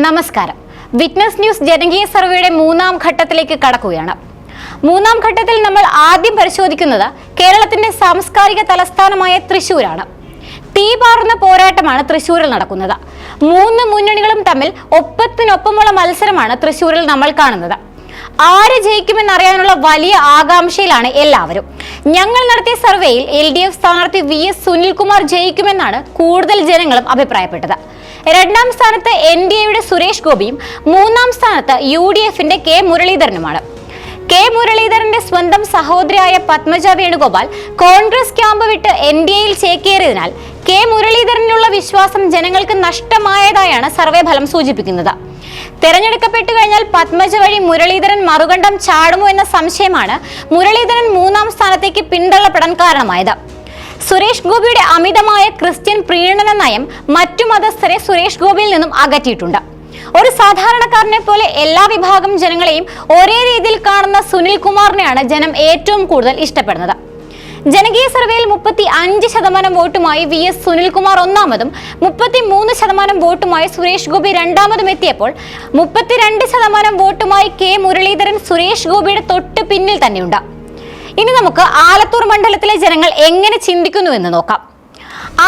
നമസ്കാരം. Witness news ജനകീയ സർവേയുടെ മൂന്നാം ഘട്ടത്തിലേക്ക് കടക്കുകയാണ്. മൂന്നാം ഘട്ടത്തിൽ നമ്മൾ ആദ്യം പരിശോധിക്കുന്നത് കേരളത്തിന്റെ സാംസ്കാരിക തലസ്ഥാനമായ തൃശൂരാണ് തീപാറുന്ന പോരാട്ടമാണ് തൃശൂരിൽ നടക്കുന്നത്. മൂന്ന് മുന്നണികളും തമ്മിൽ ഒപ്പത്തിനൊപ്പമുള്ള മത്സരമാണ് തൃശൂരിൽ നമ്മൾ കാണുന്നത്. ആര് ജയിക്കുമെന്നറിയാനുള്ള വലിയ ആകാംക്ഷയിലാണ് എല്ലാവരും. ഞങ്ങൾ നടത്തിയ സർവേയിൽ എൽ ഡി എഫ് സ്ഥാനാർത്ഥി വി എസ് സുനിൽകുമാർ ജയിക്കുമെന്നാണ് കൂടുതൽ ജനങ്ങളും അഭിപ്രായപ്പെട്ടത്. രണ്ടാം സ്ഥാനത്ത് എൻ ഡി എയുടെ സുരേഷ് ഗോപിയും മൂന്നാം സ്ഥാനത്ത് യു ഡി എഫിന്റെ കെ മുരളീധരനുമാണ്. കെ മുരളീധരന്റെ സ്വന്തം സഹോദരിയായ പത്മജ വേണുഗോപാൽ കോൺഗ്രസ് ക്യാമ്പ് വിട്ട് എൻ ഡി എയിൽ ചേക്കേറിയതിനാൽ കെ മുരളീധരനുള്ള വിശ്വാസം ജനങ്ങൾക്ക് നഷ്ടമായതായാണ് സർവേ ഫലം സൂചിപ്പിക്കുന്നത്. തെരഞ്ഞെടുക്കപ്പെട്ടു കഴിഞ്ഞാൽ പത്മജ വഴി മുരളീധരൻ മറുകണ്ഠം ചാടുമോ എന്ന സംശയമാണ് മുരളീധരൻ മൂന്നാം സ്ഥാനത്തേക്ക് പിന്തള്ളപ്പെടാൻ കാരണമായത്. സുരേഷ് ഗോപിയുടെ അമിതമായ ക്രിസ്ത്യൻ പ്രീണന നയം മറ്റു മതസ്ഥരെ സുരേഷ് ഗോപിയിൽ നിന്നും അകറ്റിയിട്ടുണ്ട്. ഒരു സാധാരണക്കാരനെ പോലെ എല്ലാ വിഭാഗം ജനങ്ങളെയും ഒരേ രീതിയിൽ കാണുന്ന സുനിൽ കുമാറിനെയാണ് ജനം ഏറ്റവും കൂടുതൽ ഇഷ്ടപ്പെടുന്നത്. ജനകീയ സർവേയിൽ മുപ്പത്തി അഞ്ച് ശതമാനം വോട്ടുമായി വി എസ് സുനിൽകുമാർ ഒന്നാമതും മുപ്പത്തി മൂന്ന് ശതമാനം വോട്ടുമായി സുരേഷ് ഗോപി രണ്ടാമതും എത്തിയപ്പോൾ മുപ്പത്തിരണ്ട് ശതമാനം വോട്ടുമായി കെ മുരളീധരൻ സുരേഷ് ഗോപിയുടെ തൊട്ട് പിന്നിൽ തന്നെയുണ്ട്. ഇനി നമുക്ക് ആലത്തൂർ മണ്ഡലത്തിലെ ജനങ്ങൾ എങ്ങനെ ചിന്തിക്കുന്നു എന്ന് നോക്കാം.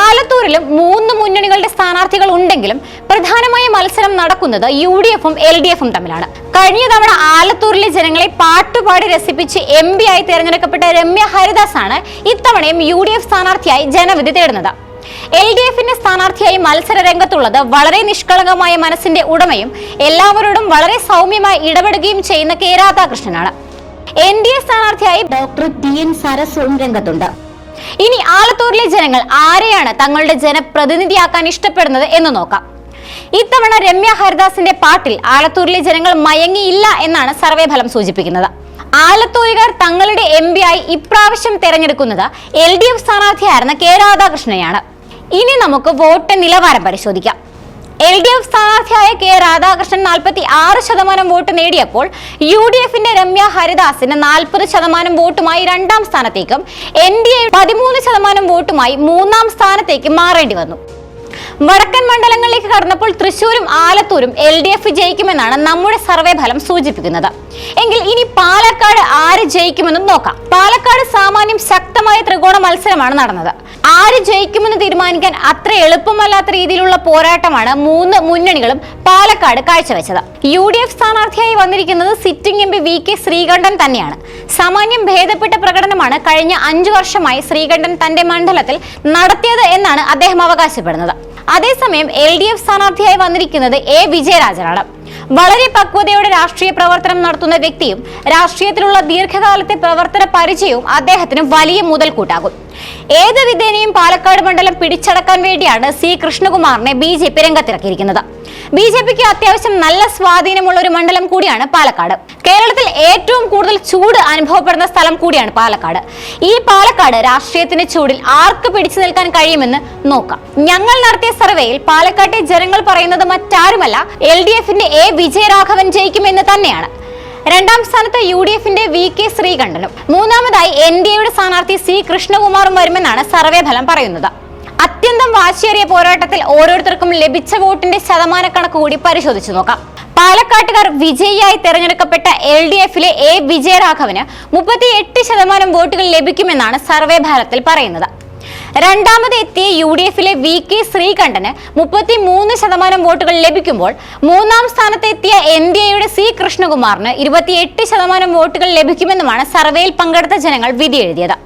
ആലത്തൂരിലും മൂന്ന് മുന്നണികളുടെ സ്ഥാനാർത്ഥികൾ ഉണ്ടെങ്കിലും പ്രധാനമായ മത്സരം നടക്കുന്നത് യു ഡി എഫും എൽ ഡി എഫും തമ്മിലാണ്. കഴിഞ്ഞ തവണ ആലത്തൂരിലെ ജനങ്ങളെ പാട്ടുപാടി രസിപ്പിച്ച് എം പി ആയി തിരഞ്ഞെടുക്കപ്പെട്ട രമ്യ ഹരിദാസ് ആണ് ഇത്തവണയും യു ഡി എഫ് സ്ഥാനാർത്ഥിയായി ജനവിധി തേടുന്നത്. എൽ ഡി എഫിന്റെ സ്ഥാനാർത്ഥിയായി മത്സര രംഗത്തുള്ളത് വളരെ നിഷ്കളങ്കമായ മനസ്സിന്റെ ഉടമയും എല്ലാവരോടും വളരെ സൗമ്യമായി ഇടപെടുകയും ചെയ്യുന്ന കെ രാധാകൃഷ്ണനാണ്. എൻ ഡി എ സ്ഥാനാർത്ഥിയായി ഡോക്ടർ ടി എൻ സരസും രംഗത്തുണ്ട്. ഇനി ആലത്തൂരിലെ ജനങ്ങൾ ആരെയാണ് തങ്ങളുടെ ജനപ്രതിനിധിയാക്കാൻ ഇഷ്ടപ്പെടുന്നത് എന്ന് നോക്കാം. ഇത്തവണ രമ്യ ഹരിദാസിന്റെ പാട്ടിൽ ആലത്തൂരിലെ ജനങ്ങൾ മയങ്ങിയില്ല എന്നാണ് സർവേ ഫലം സൂചിപ്പിക്കുന്നത്. ആലത്തൂരുകാർ തങ്ങളുടെ എം പി ആയി ഇപ്രാവശ്യം തെരഞ്ഞെടുക്കുന്നത് എൽ ഡി എഫ് സ്ഥാനാർത്ഥിയായിരുന്ന കെ രാധാകൃഷ്ണനെയാണ്. ഇനി നമുക്ക് വോട്ട് നിലവാരം പരിശോധിക്കാം. എൽ ഡി എഫ് സ്ഥാനാർത്ഥിയായ കെ രാധാകൃഷ്ണൻ നാൽപ്പത്തി ആറ് ശതമാനം വോട്ട് നേടിയപ്പോൾ യു ഡി എഫിന്റെ രമ്യ ഹരിദാസിന് നാൽപ്പത് ശതമാനം വോട്ടുമായി രണ്ടാം സ്ഥാനത്തേക്കും എൻ ഡി എ പതിമൂന്ന് ശതമാനം വോട്ടുമായി മൂന്നാം സ്ഥാനത്തേക്ക് മാറേണ്ടി വന്നു. വടക്കൻ മണ്ഡലങ്ങളിലേക്ക് കടന്നപ്പോൾ തൃശൂരും ആലത്തൂരും എൽ ഡി എഫ് ജയിക്കുമെന്നാണ് നമ്മുടെ സർവേ ഫലം സൂചിപ്പിക്കുന്നത്. എങ്കിൽ ഇനി പാലക്കാട് ജയിക്കുമെന്ന് നോക്കാം. പാലക്കാട് സാമാന്യം ശക്തമായ ത്രികോണ മത്സരമാണ് നടന്നത്. ആര് ജയിക്കുമെന്ന് തീരുമാനിക്കാൻ അത്ര എളുപ്പമല്ലാത്ത രീതിയിലുള്ള പോരാട്ടമാണ് മൂന്ന് മുന്നണികളും പാലക്കാട് കാഴ്ചവെച്ചത്. യു ഡി എഫ് സ്ഥാനാർത്ഥിയായി വന്നിരിക്കുന്നത് sitting M P V K Sreekandan തന്നെയാണ്. സാമാന്യം ഭേദപ്പെട്ട പ്രകടനമാണ് കഴിഞ്ഞ അഞ്ചു വർഷമായി ശ്രീകണ്ഠൻ തന്റെ മണ്ഡലത്തിൽ നടത്തിയത് എന്നാണ് അദ്ദേഹം അവകാശപ്പെടുന്നത്. അതേസമയം എൽ ഡി എഫ് സ്ഥാനാർത്ഥിയായി വന്നിരിക്കുന്നത് എ വിജയരാജനാണ്. വളരെ പക്വതയോടെ രാഷ്ട്രീയ പ്രവർത്തനം നടത്തുന്ന വ്യക്തിയും രാഷ്ട്രീയത്തിലുള്ള ദീർഘകാലത്തെ പ്രവർത്തന പരിചയവും അദ്ദേഹത്തിന് വലിയ മുതൽക്കൂട്ടാകും. ഏത് വിധേനയും പാലക്കാട് മണ്ഡലം പിടിച്ചടക്കാൻ വേണ്ടിയാണ് സി കൃഷ്ണകുമാറിനെ ബി ജെ പി രംഗത്തിറക്കിയിരിക്കുന്നത്. ബി ജെ പിക്ക് അത്യാവശ്യം നല്ല സ്വാധീനമുള്ള ഒരു മണ്ഡലം കൂടിയാണ് പാലക്കാട്. കേരളത്തിൽ ഏറ്റവും കൂടുതൽ ചൂട് അനുഭവപ്പെടുന്ന സ്ഥലം കൂടിയാണ് പാലക്കാട്. ഈ പാലക്കാട് രാഷ്ട്രീയത്തിന്റെ ചൂടിൽ ആർക്ക് പിടിച്ചു നിൽക്കാൻ കഴിയുമെന്ന് നോക്കാം. ഞങ്ങൾ നടത്തിയ സർവേയിൽ പാലക്കാട്ടെ ജനങ്ങൾ പറയുന്നത് മറ്റാരുമല്ല എൽ ഡി എഫിന്റെ എ വിജയരാഘവൻ ജയിക്കുമെന്ന് തന്നെയാണ്. രണ്ടാം സ്ഥാനത്ത് യു ഡി എഫിന്റെ വി കെ ശ്രീകണ്ഠനും. മൂന്നാമതായി എൻ ഡി എയുടെ സ്ഥാനാർത്ഥി സി കൃഷ്ണകുമാറും വരുമെന്നാണ് സർവേ ഫലം പറയുന്നത്. അത്യന്തം വാശിയേറിയ പോരാട്ടത്തിൽ ഓരോരുത്തർക്കും ലഭിച്ച വോട്ടിന്റെ ശതമാനക്കണക്ക് കൂടി പരിശോധിച്ചു നോക്കാം. പാലക്കാട്ടുകാർ വിജയിയായി തെരഞ്ഞെടുക്കപ്പെട്ട എൽ ഡി എഫിലെ എ വിജയരാഘവന് മുപ്പത്തി എട്ട് ശതമാനം വോട്ടുകൾ ലഭിക്കുമെന്നാണ് സർവേ ഫലത്തിൽ പറയുന്നത്. രണ്ടാമത് എത്തിയ യു ഡി എഫിലെ വി കെ ശ്രീകണ്ഠന് മുപ്പത്തി മൂന്ന് ശതമാനം വോട്ടുകൾ ലഭിക്കുമ്പോൾ മൂന്നാം സ്ഥാനത്തെത്തിയ എൻ ഡി എയുടെ സി കൃഷ്ണകുമാറിന് ഇരുപത്തിയെട്ട് ശതമാനം വോട്ടുകൾ ലഭിക്കുമെന്നുമാണ് സർവേയിൽ പങ്കെടുത്ത ജനങ്ങൾ വിധി എഴുതിയത്.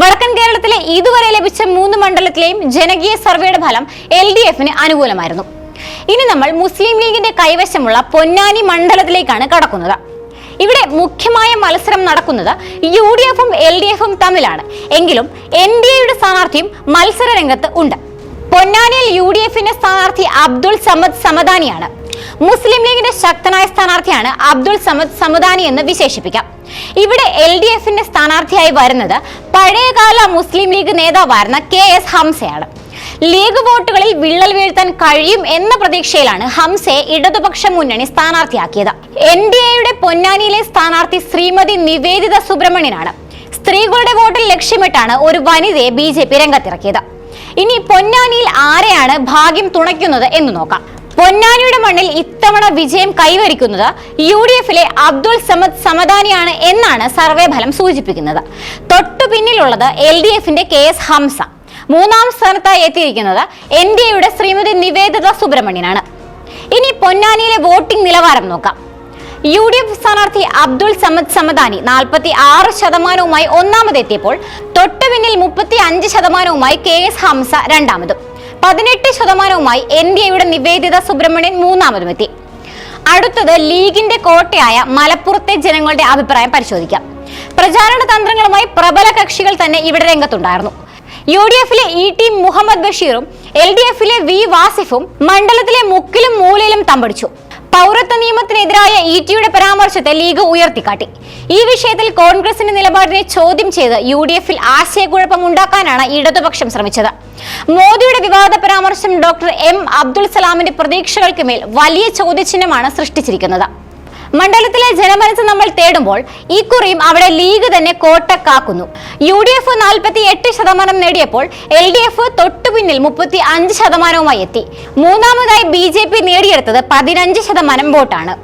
വടക്കൻ കേരളത്തിലെ ഇതുവരെ ലഭിച്ച മൂന്ന് മണ്ഡലത്തിലെയും ജനകീയ സർവേയുടെ ഫലം എൽ ഡി എഫിന് അനുകൂലമായിരുന്നു. ഇനി നമ്മൾ മുസ്ലിം ലീഗിന്റെ കൈവശമുള്ള പൊന്നാനി മണ്ഡലത്തിലേക്കാണ് കടക്കുന്നത്. ഇവിടെ മുഖ്യമായ മത്സരം നടക്കുന്നത് യു ഡി എഫും എൽ ഡി എഫും തമ്മിലാണ്. എങ്കിലും എൻ ഡി എയുടെ സ്ഥാനാർത്ഥിയും മത്സര രംഗത്ത് ഉണ്ട്. പൊന്നാനിയിൽ യു ഡി എഫിന്റെ സ്ഥാനാർത്ഥി അബ്ദുൾ സമദ് സമദാനിയാണ്. മുസ്ലിം ലീഗിന്റെ ശക്തനായ സ്ഥാനാർത്ഥിയാണ് അബ്ദുൾ സമദ് സമദാനി എന്ന് വിശേഷിപ്പിക്കാം. ഇവിടെ എൽ ഡി എഫിന്റെ സ്ഥാനാർത്ഥിയായി വരുന്നത് പഴയകാല മുസ്ലിം ലീഗ് നേതാവായിരുന്ന കെ എസ് ഹംസയാണ്. ലീഗ് വോട്ടുകളിൽ വിള്ളൽ വീഴ്ത്താൻ കഴിയും എന്ന പ്രതീക്ഷയിലാണ് ഹംസയെ ഇടതുപക്ഷ മുന്നണി സ്ഥാനാർത്ഥിയാക്കിയത്. എൻ ഡി എയുടെ പൊന്നാനിയിലെ സ്ഥാനാർത്ഥി ശ്രീമതി നിവേദിത സുബ്രഹ്മണ്യനാണ്. സ്ത്രീകളുടെ വോട്ടിൽ ലക്ഷ്യമിട്ടാണ് ഒരു വനിതയെ ബി ജെ പി രംഗത്തിറക്കിയത്. ഇനി പൊന്നാനിയിൽ ആരെയാണ് ഭാഗ്യം തുണയ്ക്കുന്നത് എന്ന് നോക്കാം. പൊന്നാനിയുടെ മണ്ണിൽ ഇത്തവണ വിജയം കൈവരിക്കുന്നത് യു ഡി എഫിലെ അബ്ദുൾ സമദ് സമദാനിയാണ് എന്നാണ് സർവേ ഫലം സൂചിപ്പിക്കുന്നത്. തൊട്ടു പിന്നിലുള്ളത് എൽ ഡി എഫിന്റെ കെ എസ് ഹംസ. മൂന്നാം സ്ഥാനത്തായി എത്തിയിരിക്കുന്നത് എൻ ഡി എയുടെ ശ്രീമതി നിവേദിത സുബ്രഹ്മണ്യനാണ്. ഇനി പൊന്നാനിയിലെ വോട്ടിംഗ് നിലവാരം നോക്കാം. യു ഡി എഫ് സ്ഥാനാർത്ഥി അബ്ദുൾ സമദ് സമദാനി നാൽപ്പത്തി ആറ് ശതമാനവുമായി ഒന്നാമതെത്തിയപ്പോൾ തൊട്ടു പിന്നിൽ മുപ്പത്തി അഞ്ച് ശതമാനവുമായി കെ എസ് ഹംസ രണ്ടാമതും. പതിനെട്ട് ശതമാനവുമായി എൻ ഡി എയുടെ നിവേദിത സുബ്രഹ്മണ്യൻ മൂന്നാമതുമെത്തി. അടുത്തത് ലീഗിന്റെ കോട്ടയായ മലപ്പുറത്തെ ജനങ്ങളുടെ അഭിപ്രായം പരിശോധിക്കാം. പ്രചാരണ തന്ത്രങ്ങളുമായി പ്രബല കക്ഷികൾ തന്നെ ഇവിടെ രംഗത്തുണ്ടായിരുന്നു. യു ഡി എഫിലെ ഇ ടി മുഹമ്മദ് ബഷീറും എൽ ഡി എഫിലെ വി വാസിഫും മണ്ഡലത്തിലെ മുക്കിലും മൂലയിലും തമ്പടിച്ചു. പൗരത്വ നിയമത്തിനെതിരായ ഇ ടിയുടെ പരാമർശത്തെ ലീഗ് ഉയർത്തിക്കാട്ടി. ഈ വിഷയത്തിൽ കോൺഗ്രസിന്റെ നിലപാടിനെ ചോദ്യം ചെയ്ത് യു ഡി എഫിൽ ആശയക്കുഴപ്പം ഉണ്ടാക്കാനാണ് ഇടതുപക്ഷം ശ്രമിച്ചത്. മോദിയുടെ വിവാദ പരാമർശം ഡോക്ടർ എം അബ്ദുൾ സലാമിന്റെ പ്രതീക്ഷകൾക്ക് മേൽ വലിയ ചോദ്യചിഹ്നമാണ് സൃഷ്ടിച്ചിരിക്കുന്നത്. മണ്ഡലത്തിലെ ജനമനസ് നമ്മൾ തേടുമ്പോൾ ഇക്കുറിയും അവിടെ ലീഗ് തന്നെ കോട്ടക്കാക്കുന്നു. യു ഡി എഫ് നാൽപ്പത്തി എട്ട് ശതമാനം നേടിയപ്പോൾ എൽ ഡി എഫ് തൊട്ടുപിന്നിൽ മുപ്പത്തി അഞ്ച് ശതമാനവുമായി എത്തി. മൂന്നാമതായി ബി ജെ പി നേടിയെടുത്തത് പതിനഞ്ച് ശതമാനം വോട്ടാണ്.